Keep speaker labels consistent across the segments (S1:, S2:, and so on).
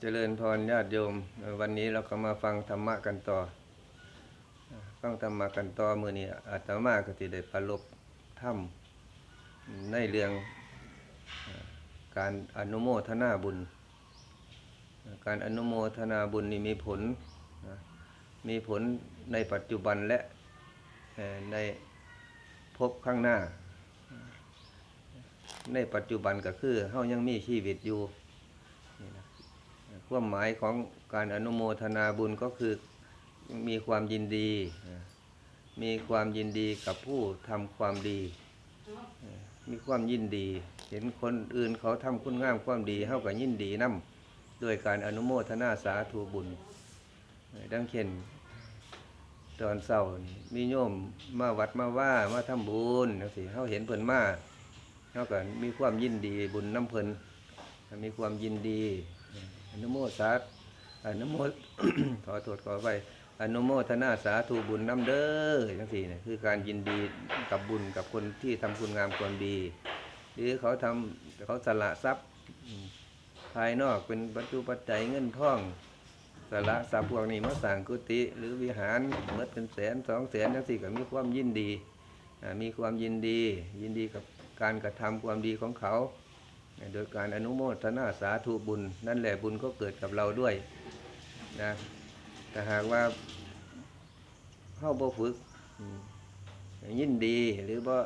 S1: เจริญพรญาติโยม วันนี้เราก็มาฟังธรรมะกันต่อ ฟังธรรมะกันต่อมือนี้อาตมาก็ติได้ประลบถ้ำในเรื่องการอนุโมทนาบุญ การอนุโมทนาบุญนี่มีผล มีผลในปัจจุบันและในภพข้างหน้า ในปัจจุบันก็คือเฮายังมีชีวิตอยู่ ความหมายของการอนุโมทนาบุญก็คือมีความยินดี มีความยินดีกับผู้ทำความดี มีความยินดี เห็นคนอื่นเขาทำคุณงามความดีเฮาก็ยินดีนํด้วยการอนุโมทนาสาธุบุญ ดังเช่นตอนเช้ามีโยมมาวัดมาว่ามาทำบุญจังซี่เฮาเห็นเพิ่นมาเฮาก็มีความยินดีบุญน้ำเพิ่นมีความยินดี อนุโมทนาอนุโมขอโทษขอไปอนุโมทนาสาธุบุญน้ำเด้อจังซี่เนี่ยคือการยินดีกับบุญกับคนที่ทำคุณงามความดี หรือเขาทำเขาสละทรัพย์ภายนอกเป็นปัจจุปัจจัยเงินทองสละทรัพย์พวกนี้มาสร้างกุฏิหรือวิหารเมื่อเป็นแสนสองแสนจังซี่ก็มีความยินดี มีความยินดี ยินดีกับการกระทำความดีของเขา โดยการอนุโมทนาสาธุบุญ นั่นแหละบุญก็เกิดกับเราด้วยนะแต่หากว่าเข้าบ่ฝึกยินดีหรือว่า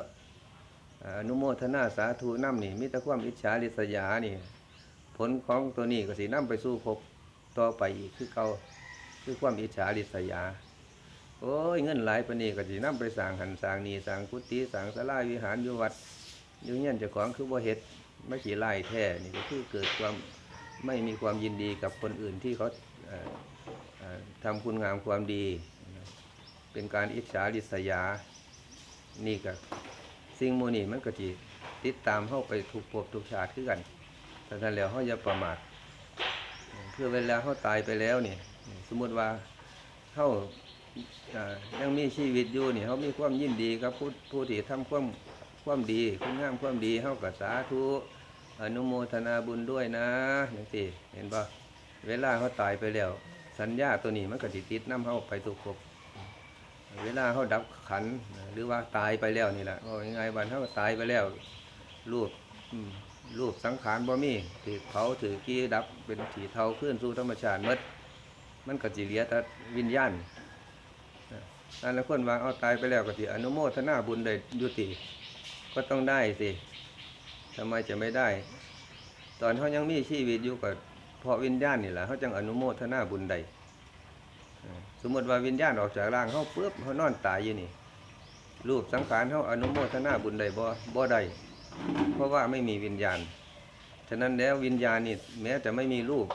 S1: อนุโมทนาสาธุน้ำนี่มิตรความอิจฉาริษยานี่ ผลของตัวนี้ก็สินำไปสู่ภพต่อไปอีกคือเกาคือความอิจฉาริษยา โอ้ยเงินหลายปนีก็สินำไปสร้างหันสร้างนี่สร้างกุฏิสร้างศาลาวิหารอยู่วัดอยู่เงี้ยเจ้าของคือว่เฮ็ด ไม่ขี่ไล่แท้นี่ก็คือเกิดความไม่มีความยินดีกับคนอื่นที่เขาทำคุณงามความดี เป็นการอิจฉาริษยา นี่ก็สิ่งโมนี่มันก็จีติดตามเข้าไปถูกภพทุกชาติคือกันแต่ท่านแล้วเขาอย่าประมาท เพื่อเวลาเขาตายไปแล้วนี่ สมมติว่าเขายังมีชีวิตอยู่นี่เขามีความยินดีกับผู้ผู้ที่ทำความ ความดีคุณงามความดีเฮากับสาธุอนุโมทนาบุญด้วยนะอย่างที่เห็นปะเวลาเขาตายไปแล้ว สัญญาตัวนี้มันก็ติดติดน้ำเฮาไปทุกภพเวลาเขาดับขัน หรือว่าตายไปแล้วนี่แหละโอ้ยังไงบันเขาตายไปแล้ว รูปรูปสังขารบ่มีถือเผาถือกี้ดับเป็นสีเทาขึ้นสู่ธรรมชาติมดมันก็จิเลียแต่วิญญาณนั่นแหละคนว่าเอาตายไปแล้วก็สิอนุโมทนาบุญได้ยุติ ก็ต้องได้สิทำไมจะไม่ได้ ตอนเขายังมีชีวิตอยู่กับเพราะวิญญาณนี่แหละเขาจังอนุโมทนาบุญใดสมมติว่าวิญญาณออกจากร่างเขาปุ๊บเขานอนตายอยู่นี่รูปสังขารเขาอนุโมทนาบุญใดบ่บ่ได้เพราะว่าไม่มีวิญญาณ ฉะนั้นแล้ววิญญาณนี่แม้จะไม่มีรูป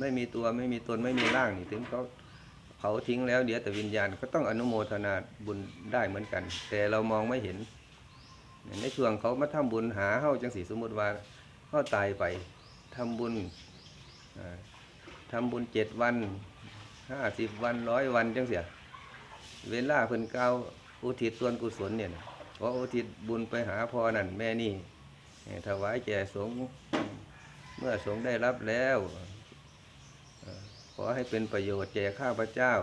S1: ไม่มีตัวไม่มีตนไม่มีร่างนี่ถึงเขาเผาทิ้งแล้วเดี๋ยวแต่วิญญาณก็ต้องอนุโมทนาบุญได้เหมือนกัน แต่เรามองไม่เห็น ในช่วงเขามาทำบุญหาเฮาจังสีสมมติว่าเฮาตายไปทำบุญอ่าทำบุญเจ็ดวันห้าสิบวันร้อยวันจังเสียเวลาเพิ่นกล่าวอุทิศส่วนกุศลเนี่ยนะขออุทิศบุญไปหาพ่อนั่นแม่นี่ถวายแก่สงฆ์เมื่อสงฆ์ได้รับแล้วขอให้เป็นประโยชน์แก่ข้าพเจ้า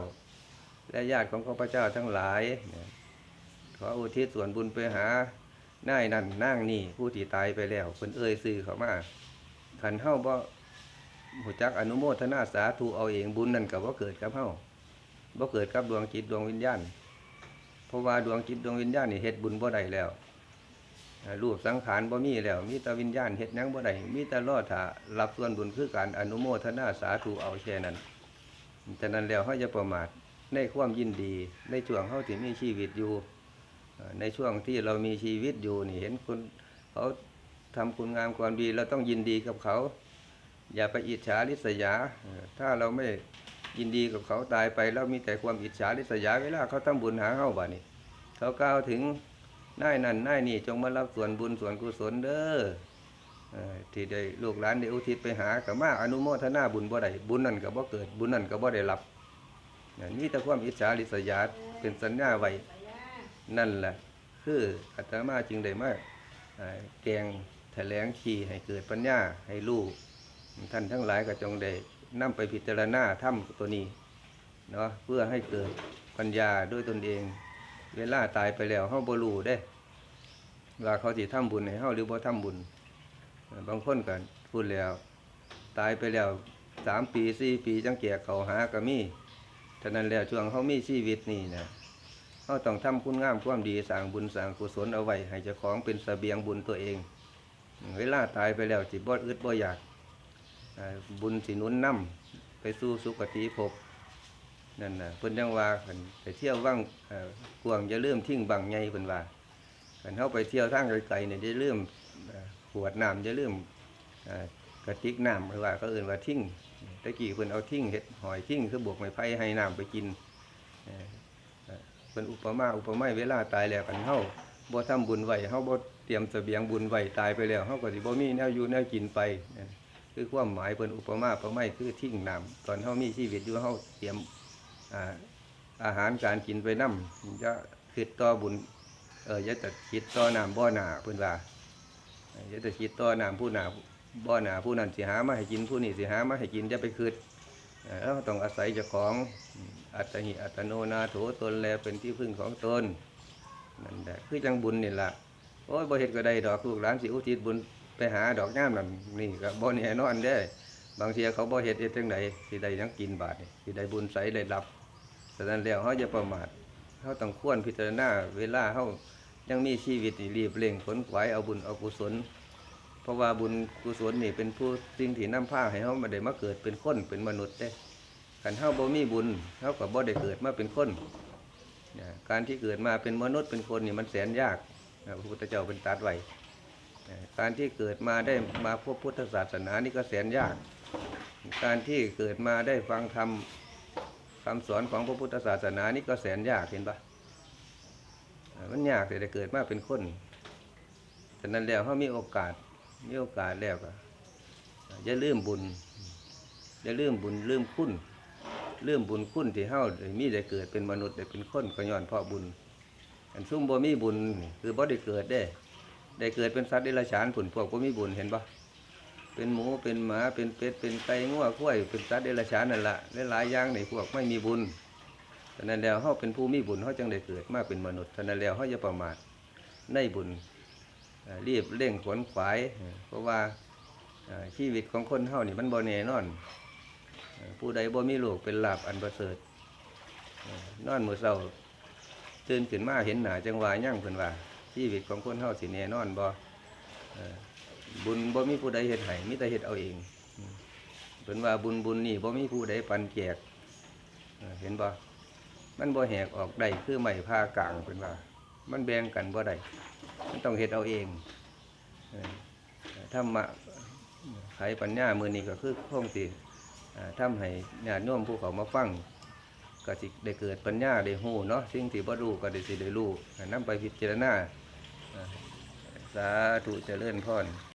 S1: และญาติของข้าพเจ้าทั้งหลาย ขออุทิศส่วนบุญไปหา นายนั่นนั่งนี่ผู้ที่ตายไปแล้วเพิ่นเอ่ยซื้อเขามาขันเฮาบ่หูจักอนุโมทนาสาธุเอาเองบุญนั่นก็บ่เกิดกับเฮาบ่เกิดกับดวงจิตดวงวิญญาณเพราะว่าดวงจิตดวงวิญญาณนี่เฮ็ดบุญบ่ได้แล้วรูปสังขารบ่มีแล้ว มีแต่วิญญาณเฮ็ดหยังบ่ได้มีแต่รอถ้ารับส่วนบุญคือการอนุโมทนาสาธุเอาแค่นั้นฉะนั้นแล้วเฮาอย่าประมาทในความยินดีในช่วงเฮาที่มีชีวิตอยู่ ในช่วงที่เรามีชีวิตอยู่นี่เห็นคนเขาทำคุณงามความดีเราต้องยินดีกับเขา อย่าไปอิจฉาริษยา ถ้าเราไม่ยินดีกับเขาตายไปแล้วมีแต่ความอิจฉาริษยาเวลาเขาทำบุญหาเฮาบ่านี่เขากล่าวถึงนายนั่นนายนี่จงมารับส่วนบุญส่วนกุศลเด้อเอ่อที่ได้ลูกหลานได้อุทิศไปหากับมาอนุโมทนาบุญบ่ได้บุญนั่นก็บ่เกิดบุญนั่นก็บ่ได้รับนี่แต่ความอิจฉาริษยาเป็นสัญญาไว้ นั่นแหละคืออาตมาจึงได้มาอ่แกงแถลงขี่ให้เกิดปัญญาให้รู้ท่านทั้งหลายก็จงได้นำไปพิจารณาถ้ำตัวนี้เนาะเพื่อให้เกิดปัญญาด้วยตนเอง เวลาตายไปแล้วเฮาบ่รู้เด้ว่าเขาสิทำบุญให้เฮาหรือบ่ทำบุญ บางคนก็พูดแล้ว ตายไปแล้วสามปีสี่ปีจังแก่เขาหาก็มีฉะนั้นแล้วช่วงเฮามีชีวิตนี่นะ เฮาต้องทำคุณงามความดีสร้างบุญสร้างกุศลเอาไว้ให้เจ้าของเป็นเสบียงบุญตัวเอง เวลาตายไปแล้วสิบ่อึดบ่อยากบุญสินุนนำไปสู่สุคติภพนั่นน่ะเพิ่นยังว่าคันไปเที่ยวว่างกวางอย่าลืมทิ้งบังใหญ่เพิ่นว่าคันเฮาไปเที่ยวทางไกลๆเนี่ยอย่าลืมเอ่อขวดน้ำอย่าลืมเอ่อกระติกน้ำหรือว่าเขาเอื่นว่าทิ้งตะกี้เพิ่นเอาทิ้งเฮ็ดหอยทิ้งคือบวกไม้ไผ่ให้น้ำไปกิน เอ่อเอ่อเพิ่นอุปมาอุปไมยเวลาตายแล้วกันเฮาบ่ทำบุญไว้เฮาบ่เตรียมเสบียงบุญไว้ตายไปแล้วเฮาก็สิบ่มีแนวอยู่แนวกินไปคือความหมายเพิ่นอุปมาอุปไมยคือทิ้งน้ำตอนเฮามีชีวิตอยู่เฮาเตรียมอ่าอาหารการกินไปนำจะคิดต่อบุญเออย่าจะคิดต่อน้ำบ่อหนาเพิ่นว่าอย่าจะคิดต่อน้ำผู้หนาบ่อหนาผู้นั้นสิหามาให้กินผู้นี้สิหามาให้กินอย่าไปคิดเออต้องอาศัยเจ้าของ อัตหิอัตโนนาโถตนแลเป็นที่พึ่งของตนนั่นแหละคือจังบุญนี่แหละโอ้ยบ่เฮ็ดก็ได้ดอกลูกหลานสิอุทิศบุญไปหาดอกงามนั่นนี่ก็บ่แน่นอนเด้บางทีเขาบ่เฮ็ดเฮ็ดจังไดสิได้ยังกินบาดนี่สิได้บุญใสได้รับฉะนั้นแล้วเฮาอย่าประมาทเฮาต้องควรพิจารณาเวลาเฮายังมีชีวิตนี่รีบเร่งขนขวายเอาบุญเอากุศล เพราะว่าบุญกุศลนี่เป็นผู้สิ่งที่นำพาให้เฮามาได้มาเกิดเป็นคนเป็นมนุษย์เด้ คันเฮาบ่มีบุญเฮาก็บ่ได้เกิดมาเป็นคนนะการที่เกิดมาเป็นมนุษย์เป็นคนนี่มันแสนยากนะพระพุทธเจ้าเป็นตรัดไว้นะการที่เกิดมาได้มาพบพุทธศาสนานี่ก็แสนยาก การที่เกิดมาได้ฟังธรรมคำสอนของพระพุทธศาสนานี่ก็แสนยากเห็นปะมันยากแต่ได้เกิดมาเป็นคนฉะนั้นแล้วเขามีโอกาสมีโอกาสแล้วก็อย่าลืมบุญอย่าลืมบุญลืมคุณ ลืมบุญคุณที่เฮาได้มีได้เกิดเป็นมนุษย์ได้เป็นคนก็ย้อนเพราะบุญอันซุ่มบ่มีบุญคือบ่ได้เกิดได้ได้เกิดเป็นสัตว์เดรัจฉานผุนพวกบ่มีบุญเห็นปะเป็นหมูเป็นหมาเป็นเป็ดเป็นไก่งัวข้วยเป็นสัตว์เดรัจฉานนั่นละหลายอย่างในพวกไม่มีบุญฉะนั้นแล้วเฮาเป็นผู้มีบุญเฮาจึงได้เกิดมาเป็นมนุษย์ฉะนั้นแล้วเฮาอย่าประมาทในบุญรีบเร่งขวนขวาย เพราะว่าชีวิตของคนเฮานี่มันบ่แน่นอน ผู้ใดบ่มีลูกเป็นลาบอันประเสริฐเอ่นอนมือเช้าตื่นขึ้นมาเห็นหนาจังหว่ายั่งเพิ่นว่าชีวิตของคนเฮาสิแน่นอนบ่เอ่บุญบ่มีผู้ใดเฮ็ดให้มีแต่เฮ็ดเอาเองเพิ่นว่าบุญบุญนี่บ่มีผู้ใดปันแจกเอ่อเห็นบ่มันบ่แหกออกได้คือไม้ผ้ากลางเพิ่นว่า มันแบ่งกันบ่ได้มันต้องเฮ็ดเอาเองธรรมะไขปัญญามือนี้ก็คือคงสิ ทำทำให้ญาติโยมผู้เขามาฟังก็สิได้เกิดปัญญาได้ฮู้เนาะสิ่งที่บ่รู้ก็ได้สิได้รู้นำไปพิจารณาสาธุเจริญพร